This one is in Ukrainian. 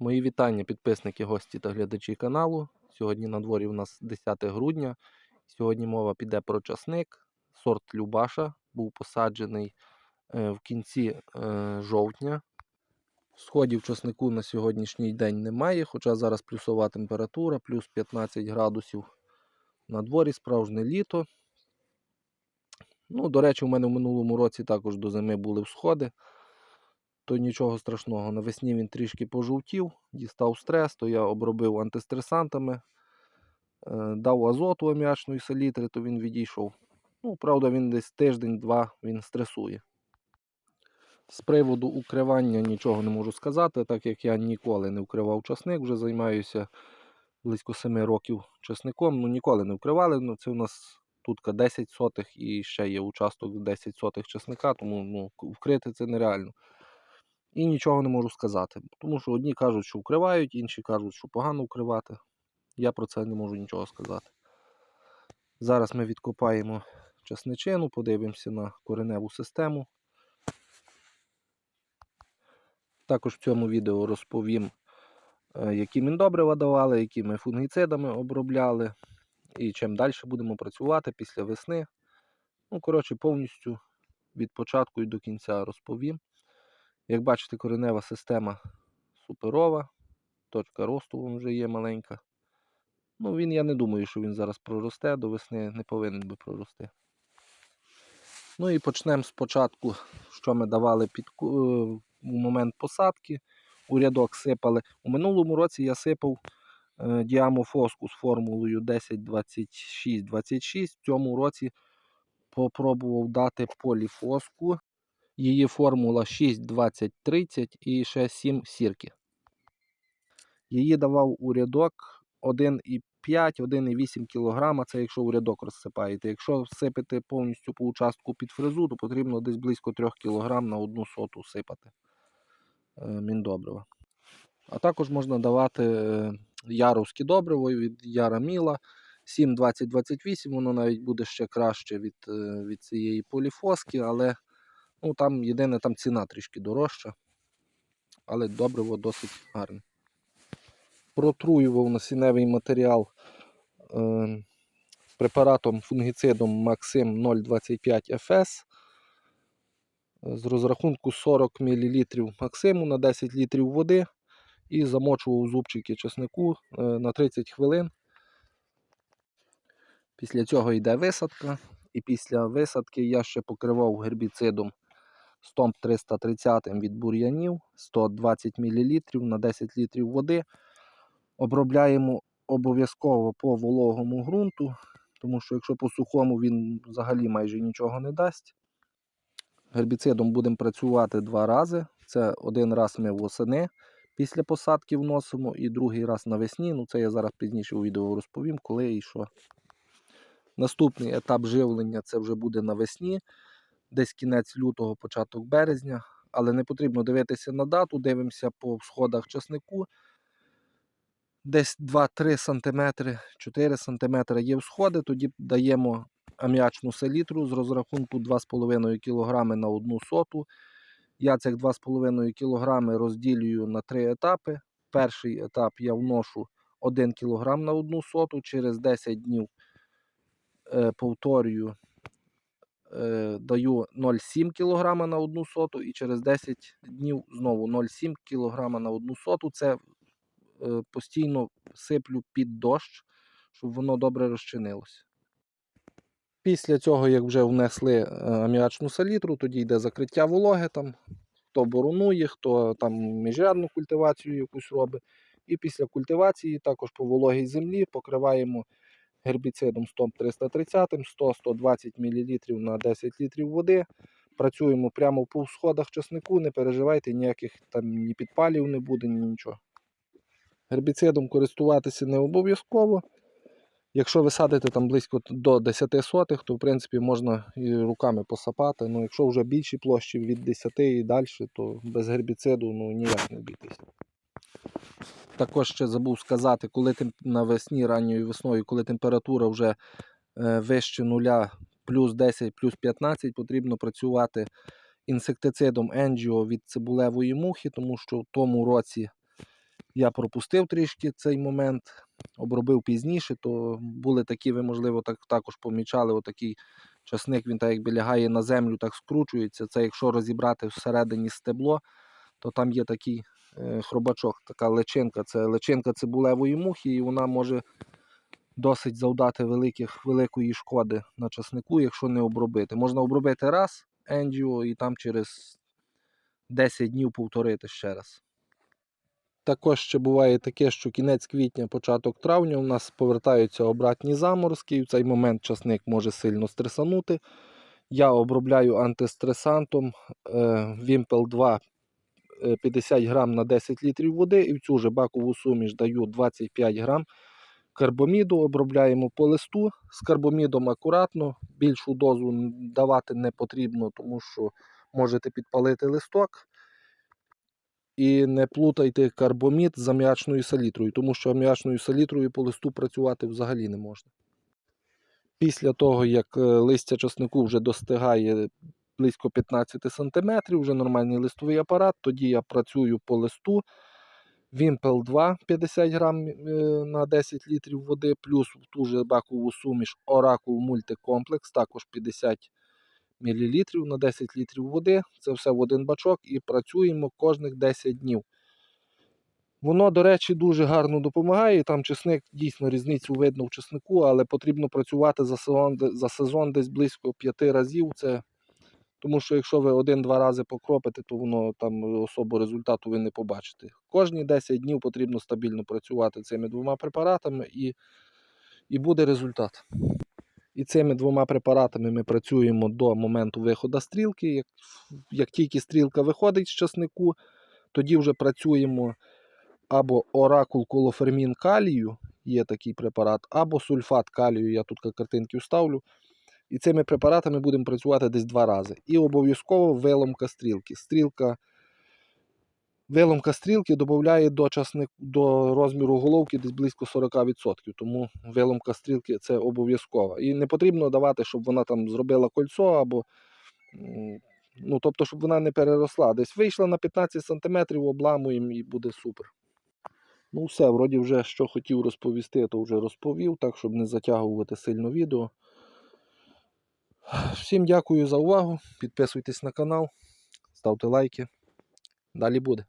Мої вітання, підписники, гості та глядачі каналу. Сьогодні на дворі у нас 10 грудня. Сьогодні мова піде про часник. Сорт Любаша був посаджений е, в кінці е, жовтня. Сходів часнику на сьогоднішній день немає, хоча зараз плюсова температура, плюс 15 градусів на дворі, справжнє літо. Ну, до речі, у мене в минулому році також до зими були всходи то нічого страшного. Навесні він трішки пожовтів, дістав стрес, то я обробив антистресантами, е, дав азоту аміачної селітри, то він відійшов. Ну, правда, він десь тиждень-два він стресує. З приводу укривання нічого не можу сказати, так як я ніколи не вкривав часник, вже займаюся близько 7 років часником. Ну, ніколи не вкривали. Ну, це у нас тут 10 сотих і ще є участок 10 сотих часника, тому ну, вкрити це нереально. І нічого не можу сказати. Тому що одні кажуть, що вкривають, інші кажуть, що погано вкривати. Я про це не можу нічого сказати. Зараз ми відкопаємо часничину, подивимося на кореневу систему. Також в цьому відео розповім, е, які міндобрива давали, якими фунгіцидами обробляли і чим далі будемо працювати після весни. Ну, коротше, повністю від початку і до кінця розповім. Як бачите, коренева система суперова. Точка росту вже є маленька. Ну, він, я не думаю, що він зараз проросте, до весни не повинен би прорости. Ну і почнемо спочатку, що ми давали під, е, у момент посадки. У рядок сипали. У минулому році я сипав е, діамофоску з формулою 10-26-26. В цьому році попробував дати поліфоску Її формула 6, 20, 30 і ще 7 сірки. Її давав у рядок 1,5, 1,8 кг. Це якщо у рядок розсипаєте. Якщо всипити повністю по участку під фрезу, то потрібно десь близько 3 кг на одну соту сипати е, міндобрива. А також можна давати е, яровське добриво від Яра Міла 7, 20, 28. Воно навіть буде ще краще від, е, від цієї поліфоски, але Ну, там єдине, там ціна трішки дорожча, але добриво досить гарне. Протруював насінневий матеріал е, препаратом фунгіцидом Максим 025 FS з розрахунку 40 мл Максиму на 10 літрів води і замочував зубчики чеснику е, на 30 хвилин. Після цього йде висадка, і після висадки я ще покривав гербіцидом Стомп 330 від бур'янів 120 мл на 10 літрів води. Обробляємо обов'язково по вологому ґрунту, тому що якщо по сухому він взагалі майже нічого не дасть. Гербіцидом будемо працювати два рази. Це один раз ми восени після посадки вносимо, і другий раз навесні. Ну це я зараз пізніше у відео розповім, коли і що. Наступний етап живлення це вже буде навесні десь кінець лютого, початок березня. Але не потрібно дивитися на дату, дивимося по сходах часнику. Десь 2-3 см, 4 см є всходи, тоді даємо аміачну селітру з розрахунку 2,5 кг на одну соту. Я цих 2,5 кг розділюю на три етапи. Перший етап я вношу 1 кг на одну соту, через 10 днів е, повторюю е, даю 0,7 кг на одну соту і через 10 днів знову 0,7 кг на одну соту. Це е, постійно сиплю під дощ, щоб воно добре розчинилося. Після цього, як вже внесли е, аміачну салітру, тоді йде закриття вологи, там, хто боронує, хто там міжрядну культивацію якусь робить. І після культивації також по вологій землі покриваємо гербіцидом Стомп 330 100-120 мл на 10 літрів води. Працюємо прямо по сходах часнику, не переживайте, ніяких там ні підпалів не буде, ні нічого. Гербіцидом користуватися не обов'язково. Якщо ви садите там близько до 10 сотих, то в принципі можна і руками посапати. Ну, Якщо вже більші площі від 10 і далі, то без гербіциду ну, ніяк не обійтись. Також ще забув сказати, коли навесні ранньою весною, коли температура вже е, вище нуля, плюс 10, плюс 15, потрібно працювати інсектицидом Engio від цибулевої мухи, тому що в тому році Я пропустив трішки цей момент, обробив пізніше, то були такі, ви, можливо, так, також помічали, отакий часник, він так якби лягає на землю, так скручується. Це якщо розібрати всередині стебло, то там є такий хробачок, така личинка. Це личинка цибулевої мухи, і вона може досить завдати великих, великої шкоди на часнику, якщо не обробити. Можна обробити раз енджіо і там через 10 днів повторити ще раз. Також ще буває таке, що кінець квітня, початок травня у нас повертаються обратні заморозки, і в цей момент часник може сильно стресанути. Я обробляю антистресантом Вімпел 2 е, 50 грам на 10 літрів води, і в цю же бакову суміш даю 25 грам карбоміду, обробляємо по листу. З карбомідом акуратно, більшу дозу давати не потрібно, тому що можете підпалити листок. І не плутайте карбомід з аміачною салітрою, тому що аміачною салітрою по листу працювати взагалі не можна. Після того, як е, листя часнику вже достигає близько 15 см, вже нормальний листовий апарат, тоді я працюю по листу. Вімпел 2 50 грам е, на 10 літрів води, плюс в ту же бакову суміш Оракул мультикомплекс, також 50 мл на 10 літрів води. Це все в один бачок і працюємо кожних 10 днів. Воно, до речі, дуже гарно допомагає. Там чесник дійсно різницю видно в чеснику, але потрібно працювати за сезон, за сезон десь близько 5 разів. Це тому що якщо ви один-два рази покропите, то воно там особо результату ви не побачите. Кожні 10 днів потрібно стабільно працювати цими двома препаратами і, і буде результат. І цими двома препаратами ми працюємо до моменту виходу стрілки. Як, як тільки стрілка виходить з часнику, тоді вже працюємо або оракул колофермін калію, є такий препарат, або сульфат калію, я тут картинки вставлю. І цими препаратами будемо працювати десь два рази. І обов'язково виломка стрілки. Стрілка, виломка стрілки додає до, часник, до розміру головки десь близько 40%. Тому виломка стрілки це обов'язково. І не потрібно давати, щоб вона там зробила кольцо або. Ну, тобто, щоб вона не переросла. Десь вийшла на 15 см, обламуємо і буде супер. Ну, все, вроді вже що хотів розповісти, то вже розповів, так, щоб не затягувати сильно відео. Всім дякую за увагу. Підписуйтесь на канал, ставте лайки. Далі буде.